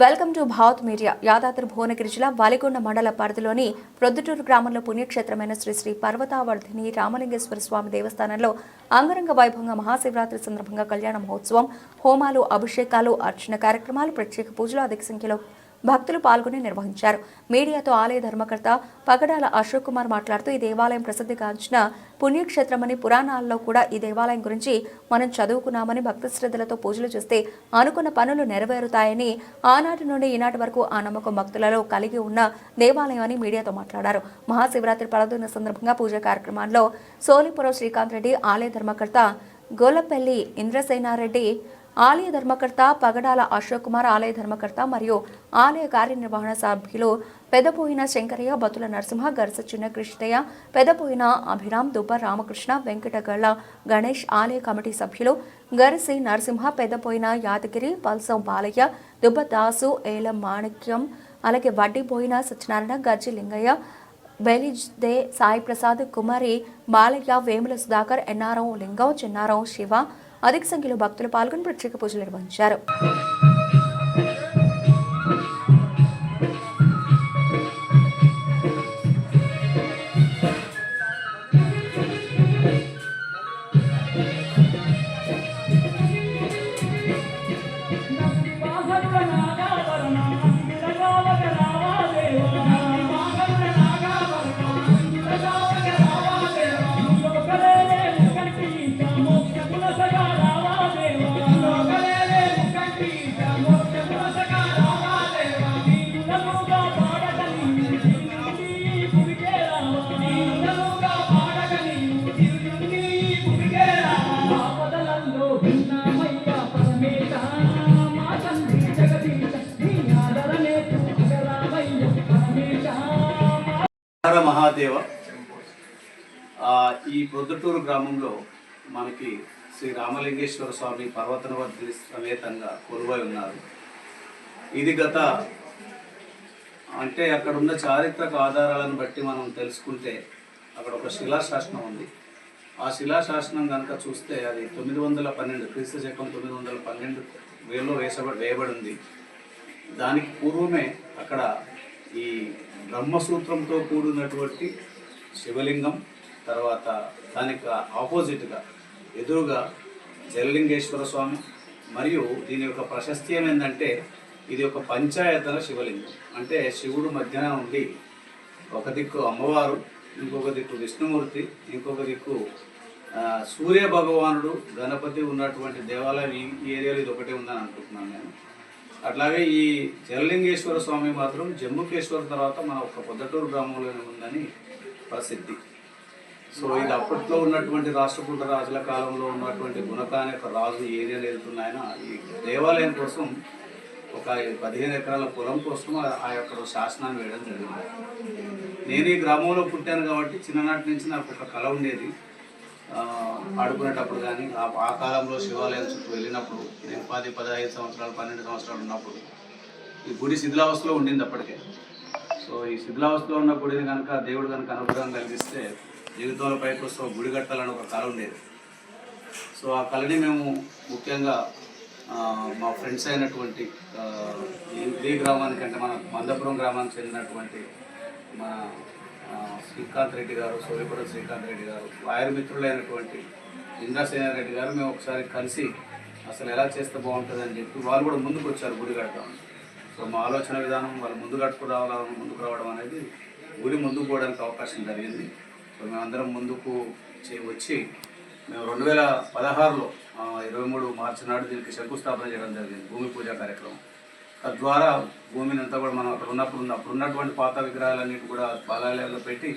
Welcome to Bhavat media. Yadadri Bhuvanagiri జిల్లా వాలిగొండ మండల పరిధిలోని ప్రొద్దుటూరు గ్రామంలో పుణ్యక్షేత్రమైన శ్రీ శ్రీ పర్వతావర్ధిని రామలింగేశ్వర స్వామి దేవస్థానంలో అంగరంగ వైభవంగా మహాశివరాత్రి సందర్భంగా కళ్యాణ మహోత్సవం హోమాలు అభిషేకాలు అర్చన కార్యక్రమాలు ప్రత్యేక పూజలు అధిక సంఖ్యలో భక్తులు పాల్గొని నిర్వహించారు. మీడియాతో ఆలయ ధర్మకర్త పగడాల అశోక్ కుమార్ మాట్లాడుతూ ఈ దేవాలయం ప్రసిద్ధిగాంచిన పుణ్యక్షేత్రమని పురాణాల్లో కూడా ఈ దేవాలయం గురించి మనం చదువుకున్నామని భక్తి శ్రద్ధలతో పూజలు చేస్తే అనుకున్న పనులు నెరవేరుతాయని ఆనాటి నుండి ఈనాటి వరకు ఆ నమ్మకం భక్తులలో కలిగి ఉన్న దేవాలయం అని మీడియాతో మాట్లాడారు. మహాశివరాత్రి పర్వదిన సందర్భంగా పూజా కార్యక్రమాల్లో సోలిపురం శ్రీకాంత్ రెడ్డి ఆలయ ధర్మకర్త గోలపల్లి ఇంద్రసేనారెడ్డి ఆలయ ధర్మకర్త పగడాల అశోక్ కుమార్ ఆలయ ధర్మకర్త మరియు ఆలయ కార్యనిర్వహణ సభ్యులు పెదపోయిన శంకరయ్య బతుల నరసింహ గరస చిన్న కృష్ణయ్య పెదపోయిన అభిరామ్ దుబ్బ రామకృష్ణ వెంకటగళ్ళ గణేష్ ఆలయ కమిటీ సభ్యులు గరిసి నరసింహ పెదపోయిన యాదగిరి పల్సం బాలయ్య దుబ్బ దాసు ఏలం మాణిక్యం అలాగే వడ్డీపోయిన సత్యనారాయణ గజ్జి లింగయ్య బెలిజ్దే సాయి ప్రసాద్ కుమారి బాలయ్య వేముల సుధాకర్ ఎన్ఆర్ఓ లింగం చిన్నారావు శివ అధిక సంఖ్యలో భక్తులు పాల్గొని ప్రత్యేక పూజలు నిర్వహించారు. హర మహాదేవ. ఈ ప్రొద్దుటూరు గ్రామంలో మనకి శ్రీ రామలింగేశ్వర స్వామి పర్వతనవర్తి సమేతంగా కొలువై ఉన్నారు. ఇది గత అంటే అక్కడ ఉన్న చారిత్రక ఆధారాలను బట్టి మనం తెలుసుకుంటే అక్కడ ఒక శిలాశాసనం ఉంది. ఆ శిలాశాసనం కనుక చూస్తే అది తొమ్మిది వందల పన్నెండు క్రీస్తు శకం తొమ్మిది వందల పన్నెండు వేలో వేసబడి వేయబడి ఉంది దానికి పూర్వమే అక్కడ ఈ బ్రహ్మసూత్రంతో కూడినటువంటి శివలింగం తర్వాత దానికి ఆపోజిట్గా ఎదురుగా జలలింగేశ్వర స్వామి మరియు దీని యొక్క ప్రశస్తి ఏమైందంటే ఇది ఒక పంచాయతన శివలింగం. అంటే శివుడు మధ్యన ఉండి ఒక దిక్కు అమ్మవారు ఇంకొక దిక్కు విష్ణుమూర్తి ఇంకొక దిక్కు సూర్య భగవానుడు గణపతి ఉన్నటువంటి దేవాలయం ఈ ఈ ఏరియాలో ఇది ఒకటే ఉందని అనుకుంటున్నాను నేను. అట్లాగే ఈ జలలింగేశ్వర స్వామి మాత్రం జమ్ముకేశ్వర తర్వాత మన ఒక పొద్దటూరు గ్రామంలోనే ఉందని ప్రసిద్ధి. సో ఇది అప్పట్లో ఉన్నటువంటి రాష్ట్రకూట రాజుల కాలంలో ఉన్నటువంటి గుణక అనే ఒక రాజు ఏది ఏరియాలో వెళ్తున్నాయన ఈ దేవాలయం కోసం ఒక పదిహేను ఎకరాల పొలం కోసం ఆ- యొక్క శాసనాన్ని వేయడం జరిగింది. నేను ఈ గ్రామంలో పుట్టాను కాబట్టి చిన్ననాటి నుంచి నాకు ఒక కళ ఉండేది. ఆడుకునేటప్పుడు కానీ ఆ ఆ కాలంలో శివాలయం చుట్టూ వెళ్ళినప్పుడు నేను పది పదహైదు సంవత్సరాలు పన్నెండు సంవత్సరాలు ఉన్నప్పుడు ఈ గుడి శిథిలావస్థలో ఉండింది అప్పటికే. సో ఈ శిథిలావస్థలో ఉన్న గుడిని కనుక దేవుడు కనుక అనుగ్రహం కలిగిస్తే జీవితంలో పైకి వస్తే గుడి కట్టాలని ఒక కళ ఉండేది. సో ఆ కళని మేము ముఖ్యంగా మా ఫ్రెండ్స్ అయినటువంటి ఈ గ్రామానికి అంటే మన మందపురం గ్రామానికి చెందినటువంటి మన శ్రీకాంత్ రెడ్డి గారు సూర్యపురం శ్రీకాంత్ రెడ్డి గారు వాయర్ మిత్రులైనటువంటి ఇంద్రసేన రెడ్డి గారు మేము ఒకసారి కలిసి అసలు ఎలా చేస్తే బాగుంటుంది అని చెప్పి వాళ్ళు కూడా ముందుకు వచ్చారు గుడి కడతాం. సో మా ఆలోచన విధానం వాళ్ళు ముందు కట్టుకు రావాలని ముందుకు రావడం అనేది గుడి ముందుకు పోవడానికి అవకాశం జరిగింది. సో మేమందరం ముందుకు చే- వచ్చి మేము రెండు వేల పదహారులో ఇరవై మూడు మార్చి నాడు దీనికి శంకుస్థాపన చేయడం జరిగింది భూమి పూజ కార్యక్రమం. తద్వారా భూమిని అంతా కూడా మనం అక్కడ ఉన్నప్పుడు అప్పుడు ఉన్నటువంటి పాత విగ్రహాలన్నిటి కూడా బాలాలయాల్లో పెట్టి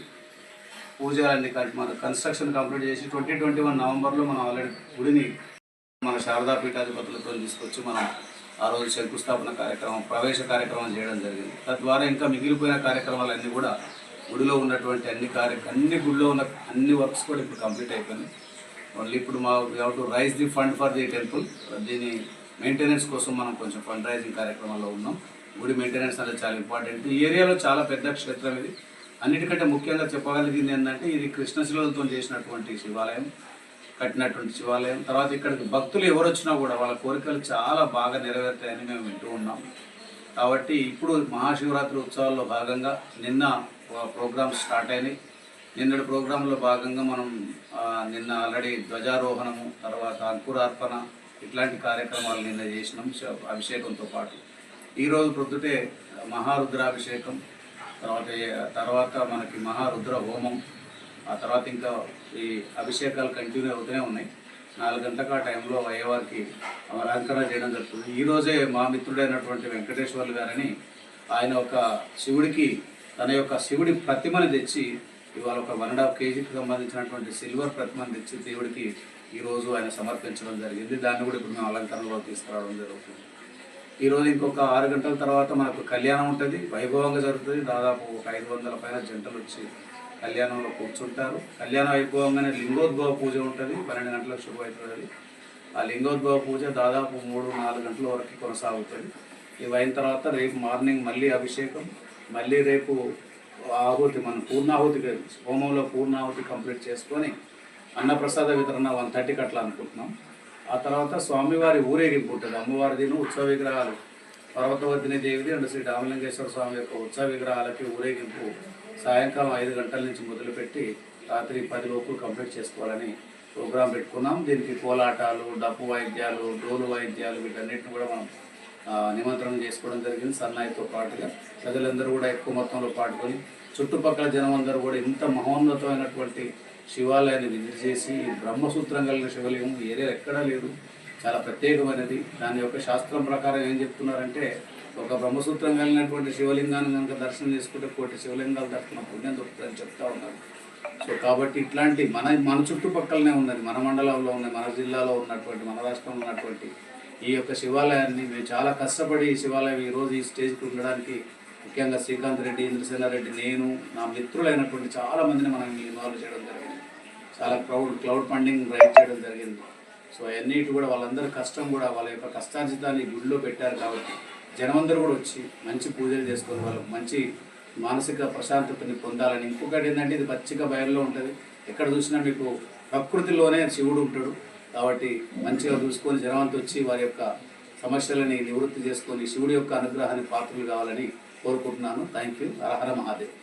పూజలన్నీ కన్- మన కన్స్ట్రక్షన్ కంప్లీట్ చేసి ట్వంటీ ట్వంటీ వన్ నవంబర్లో మనం ఆల్రెడీ గుడిని మన శారదా పీఠాధిపతులతో తీసుకొచ్చి మనం ఆ రోజు శంకుస్థాపన కార్యక్రమం ప్రవేశ కార్యక్రమం చేయడం జరిగింది. తద్వారా ఇంకా మిగిలిపోయిన కార్యక్రమాలన్నీ కూడా గుడిలో ఉన్నటువంటి అన్ని కార్య అన్ని గుడిలో ఉన్న అన్ని వర్క్స్ కూడా ఇప్పుడు కంప్లీట్ అయిపోయినాయి. ఓన్లీ ఇప్పుడు మా have to raise the fund for the temple దీని మెయింటెనెన్స్ కోసం మనం కొంచెం ఫండ్ రైజింగ్ కార్యక్రమంలో ఉన్నాం. గుడి మెయింటెనెన్స్ అనేది చాలా ఇంపార్టెంట్ ఈ ఏరియాలో చాలా పెద్ద క్షేత్రం ఇది. అన్నిటికంటే ముఖ్యంగా చెప్పగలిగింది ఏంటంటే ఇది కృష్ణశిలతో చేసినటువంటి శివాలయం కట్టినటువంటి శివాలయం. తర్వాత ఇక్కడికి భక్తులు ఎవరు వచ్చినా కూడా వాళ్ళ కోరికలు చాలా బాగా నెరవేరుతాయని మేము వింటూ ఉన్నాం. కాబట్టి ఇప్పుడు మహాశివరాత్రి ఉత్సవాల్లో భాగంగా నిన్న ప్రోగ్రామ్స్ స్టార్ట్ అయినాయి. నిన్నటి ప్రోగ్రాంలో భాగంగా మనం నిన్న ఆల్రెడీ ధ్వజారోహణము తర్వాత అంకురార్పణ ఇట్లాంటి కార్యక్రమాలు నిన్న చేసినాం అభిషేకంతో పాటు. ఈరోజు ప్రొద్దుటే మహారుద్రాభిషేకం తర్వాత తర్వాత మనకి మహారుద్ర హోమం ఆ తర్వాత ఇంకా ఈ అభిషేకాలు కంటిన్యూ అవుతూనే ఉన్నాయి. నాలుగు గంటలకు ఆ టైంలో అయ్యవారికి అలంకరణ చేయడం జరుగుతుంది. ఈరోజే మా మిత్రుడైనటువంటి వెంకటేశ్వర్లు గారని ఆయన ఒక శివుడికి తన యొక్క శివుడి ప్రతిమని తెచ్చి ఇవాళ ఒక వన్ అండ్ హాఫ్ కేజీకి సంబంధించినటువంటి సిల్వర్ ప్రతిమను తెచ్చి దేవుడికి ఈరోజు ఆయన సమర్పించడం జరిగింది. దాన్ని కూడా ఇప్పుడు మేము అలంకరణలో తీసుకురావడం జరుగుతుంది. ఈరోజు ఇంకొక ఆరు గంటల తర్వాత మనకు కళ్యాణం ఉంటుంది. వైభవంగా జరుగుతుంది. దాదాపు ఒక ఐదు వందల పైన జంటలు వచ్చి కళ్యాణంలో కూర్చుంటారు. కళ్యాణం అయిపోగానే లింగోద్భవ పూజ ఉంటుంది. పన్నెండు గంటలకు శుభమవుతుంది ఆ లింగోద్భవ పూజ దాదాపు మూడు నాలుగు గంటల వరకు కొనసాగుతుంది. ఇవి అయిన తర్వాత రేపు మార్నింగ్ మళ్ళీ అభిషేకం. మళ్ళీ రేపు ఆహుతి మనం పూర్ణాహుతి హోమంలో పూర్ణాహుతి కంప్లీట్ చేసుకొని అన్నప్రసాద వితరణ వన్ థర్టీకి అట్లా అనుకుంటున్నాం. ఆ తర్వాత స్వామివారి ఊరేగింపు ఉంటుంది. అమ్మవారిదిను ఉత్సవ విగ్రహాలు పర్వతవర్ధిని దేవిది అండ్ శ్రీ రామలింగేశ్వర స్వామి యొక్క ఉత్సవ విగ్రహాలకి ఊరేగింపు సాయంకాలం ఐదు గంటల నుంచి మొదలుపెట్టి రాత్రి పదిలోపు కంప్లీట్ చేసుకోవాలని ప్రోగ్రాం పెట్టుకున్నాం. దీనికి కోలాటాలు డప్పు వాయిద్యాలు డోలు వాయిద్యాలు వీటన్నిటిని కూడా మనం నిమంత్రణం చేసుకోవడం జరిగింది. సన్నాయితో పాటుగా ప్రజలందరూ కూడా ఎక్కువ మొత్తంలో పాటుకొని చుట్టుపక్కల జనం అందరూ కూడా ఇంత మహోన్నతమైనటువంటి శివాలయాన్ని విజిట్ చేసి బ్రహ్మసూత్రం కలిగిన శివలింగం ఏరే ఎక్కడా లేదు. చాలా ప్రత్యేకమైనది. దాని యొక్క శాస్త్రం ప్రకారం ఏం చెప్తున్నారంటే ఒక బ్రహ్మసూత్రం కలిగినటువంటి శివలింగాన్ని కనుక దర్శనం చేసుకుంటే కోటి శివలింగాలు దర్శనం పుణ్యం దొరుకుతుందని చెప్తా ఉన్నారు. సో కాబట్టి ఇట్లాంటి మన మన చుట్టుపక్కలనే ఉన్నది. మన మండలంలో ఉన్నది మన జిల్లాలో ఉన్నటువంటి మన రాష్ట్రంలో ఉన్నటువంటి ఈ యొక్క శివాలయాన్ని మేము చాలా కష్టపడి ఈ శివాలయం ఈ రోజు ఈ స్టేజ్కి ఉండడానికి ముఖ్యంగా శ్రీకాంత్ రెడ్డి ఇంద్రసేనారెడ్డి నేను నా మిత్రులైనటువంటి చాలా మందిని మనం ఇన్వాల్వ్ చేయడం జరిగింది. చాలా క్రౌడ్ క్లౌడ్ ఫండింగ్ రైట్ చేయడం జరిగింది. సో అన్నిటి కూడా వాళ్ళందరి కష్టం కూడా వాళ్ళ యొక్క కష్టార్జితాన్ని గుడిలో పెట్టారు కాబట్టి జనమందరూ కూడా వచ్చి మంచి పూజలు చేసుకొని వాళ్ళు మంచి మానసిక ప్రశాంతతని పొందాలని. ఇంకొకటి ఏంటంటే ఇది పచ్చిక బయలులో ఉంటుంది. ఎక్కడ చూసినా మీకు ప్రకృతిలోనే శివుడు ఉంటాడు. కాబట్టి మంచిగా చూసుకొని జనవంతి వచ్చి వారి యొక్క సమస్యలని నివృత్తి చేసుకొని శివుడి యొక్క అనుగ్రహాన్ని పాత్రలు కావాలని కోరుకుంటున్నాను. Thank you Hara Hara Mahadev.